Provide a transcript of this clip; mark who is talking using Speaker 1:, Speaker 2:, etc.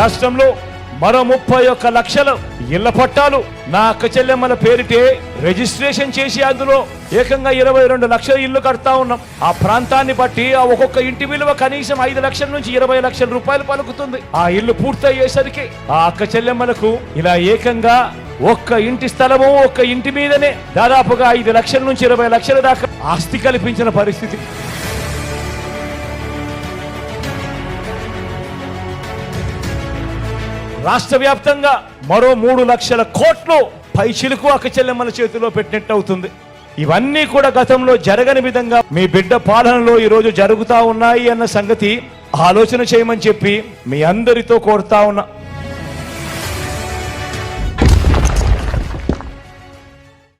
Speaker 1: రాష్ట్రంలో మరో ముప్పై ఒక్క లక్షల ఇళ్ళ పట్టాలు నా అక్క చెల్లెమ్మల పేరిటే రిజిస్ట్రేషన్ చేసి అందులో ఏకంగా ఇరవై రెండు లక్షల ఇల్లు కడతా ఉన్నాం. ఆ ప్రాంతాన్ని బట్టి ఆ ఒక్కొక్క ఇంటి విలువ కనీసం ఐదు లక్షల నుంచి ఇరవై లక్షల రూపాయలు పలుకుతుంది. ఆ ఇల్లు పూర్తయ్యేసరికి ఆ అక్క చెల్లెమ్మలకు ఇలా ఏకంగా ఒక్క ఇంటి స్థలము ఒక్క ఇంటి మీదనే దాదాపుగా ఐదు లక్షల నుంచి ఇరవై లక్షల దాకా ఆస్తి కల్పించిన పరిస్థితి. రాష్ట్ర వ్యాప్తంగా మరో మూడు లక్షల కోట్లు పైచిలుకు అక్క చెల్లెమ్మల చేతిలో పెట్టినట్టు అవుతుంది. ఇవన్నీ కూడా గతంలో జరగని విధంగా మీ బిడ్డ పాలనలో ఈరోజు జరుగుతా ఉన్నాయి అన్న సంగతి ఆలోచన చేయమని చెప్పి మీ అందరితో కోరుతా ఉన్నా.